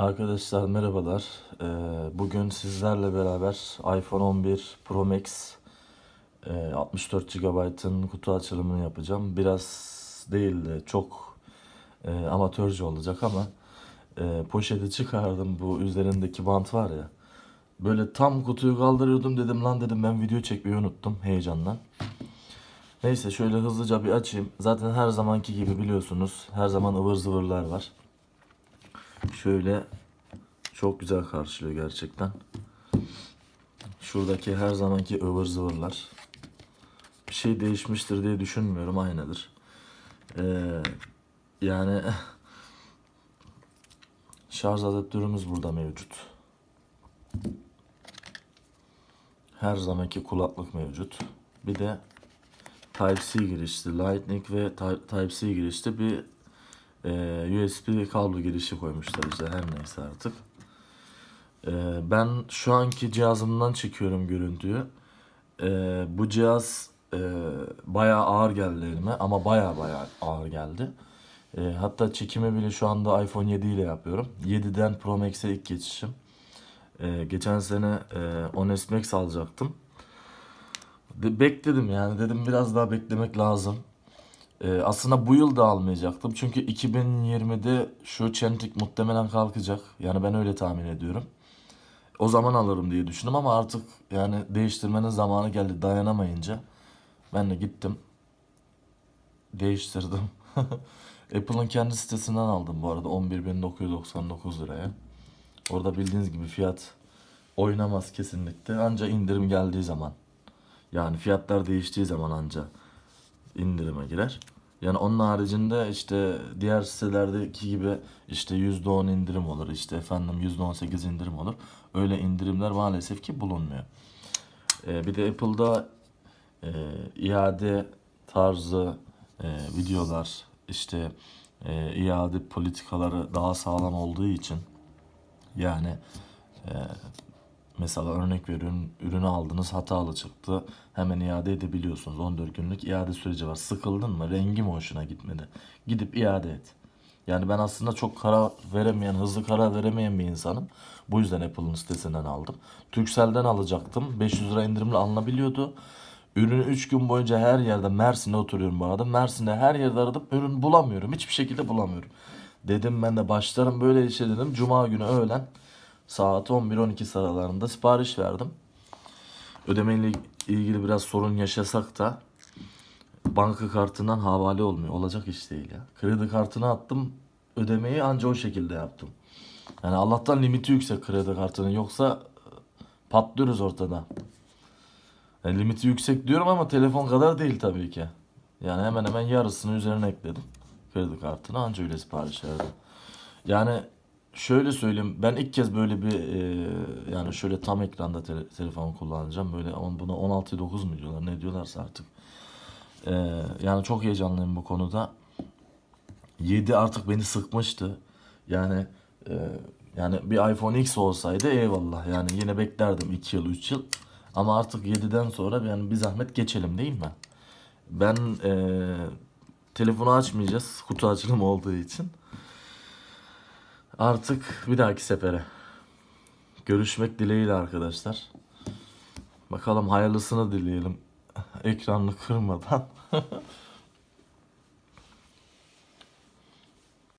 Arkadaşlar merhabalar. Ee, bugün sizlerle beraber iPhone 11 Pro Max e, 64 GB'ın kutu açılımını yapacağım. Biraz değil de çok e, amatörce olacak ama e, poşeti çıkardım. Bu üzerindeki bant var ya. Böyle tam kutuyu kaldırıyordum dedim lan dedim ben video çekmeyi unuttum heyecandan. Neyse şöyle hızlıca bir açayım. Zaten her zamanki gibi biliyorsunuz her zaman ıvır zıvırlar var. Şöyle çok güzel karşılıyor gerçekten. Şuradaki her zamanki ıvır zıvırlar. Bir şey değişmiştir diye düşünmüyorum. Aynıdır. Ee, yani şarj adaptörümüz burada mevcut. Her zamanki kulaklık mevcut. Bir de Type-C girişli, Lightning ve Ty- Type-C girişli bir e, USB kablo girişi koymuşlar işte her neyse artık. E, ben şu anki cihazımdan çekiyorum görüntüyü. E, bu cihaz e, bayağı ağır geldi elime ama bayağı bayağı ağır geldi. E, hatta çekimi bile şu anda iPhone 7 ile yapıyorum. 7'den Pro Max'e ilk geçişim. E, geçen sene e, Honest Max alacaktım. De- bekledim yani dedim biraz daha beklemek lazım. Ee, aslında bu yıl da almayacaktım. Çünkü 2020'de şu çentik muhtemelen kalkacak. Yani ben öyle tahmin ediyorum. O zaman alırım diye düşündüm ama artık yani değiştirmenin zamanı geldi dayanamayınca. Ben de gittim. Değiştirdim. Apple'ın kendi sitesinden aldım bu arada 11.999 liraya. Orada bildiğiniz gibi fiyat oynamaz kesinlikle. Anca indirim geldiği zaman. Yani fiyatlar değiştiği zaman anca indirime girer. Yani onun haricinde işte diğer sitelerdeki gibi işte %10 indirim olur. işte efendim %18 indirim olur. Öyle indirimler maalesef ki bulunmuyor. Ee, bir de Apple'da e, iade tarzı e, videolar işte e, iade politikaları daha sağlam olduğu için yani e, Mesela örnek veriyorum ürünü aldınız hatalı çıktı. Hemen iade edebiliyorsunuz. 14 günlük iade süreci var. Sıkıldın mı? Rengi mi hoşuna gitmedi? Gidip iade et. Yani ben aslında çok karar veremeyen, hızlı karar veremeyen bir insanım. Bu yüzden Apple'ın sitesinden aldım. Turkcell'den alacaktım. 500 lira indirimle alınabiliyordu. Ürünü 3 gün boyunca her yerde Mersin'de oturuyorum bu arada. Mersin'de her yerde aradım. Ürün bulamıyorum. Hiçbir şekilde bulamıyorum. Dedim ben de başlarım böyle işe dedim. Cuma günü öğlen saat 11-12 sıralarında sipariş verdim. Ödemeyle ilgili biraz sorun yaşasak da banka kartından havale olmuyor. Olacak iş değil ya. Kredi kartına attım ödemeyi anca o şekilde yaptım. Yani Allah'tan limiti yüksek kredi kartının yoksa e, patlıyoruz ortada. Yani limiti yüksek diyorum ama telefon kadar değil tabii ki. Yani hemen hemen yarısını üzerine ekledim. Kredi kartına anca öyle sipariş verdim. Yani şöyle söyleyeyim ben ilk kez böyle bir e, yani şöyle tam ekranda tele- telefon kullanacağım. Böyle on, buna 16.9 mu diyorlar ne diyorlarsa artık. E, yani çok heyecanlıyım bu konuda. 7 artık beni sıkmıştı. Yani e, yani bir iPhone X olsaydı eyvallah. Yani yine beklerdim 2 yıl 3 yıl. Ama artık 7'den sonra yani bir zahmet geçelim değil mi? Ben e, telefonu açmayacağız kutu açılımı olduğu için. Artık bir dahaki sefere. Görüşmek dileğiyle arkadaşlar. Bakalım hayırlısını dileyelim. Ekranını kırmadan.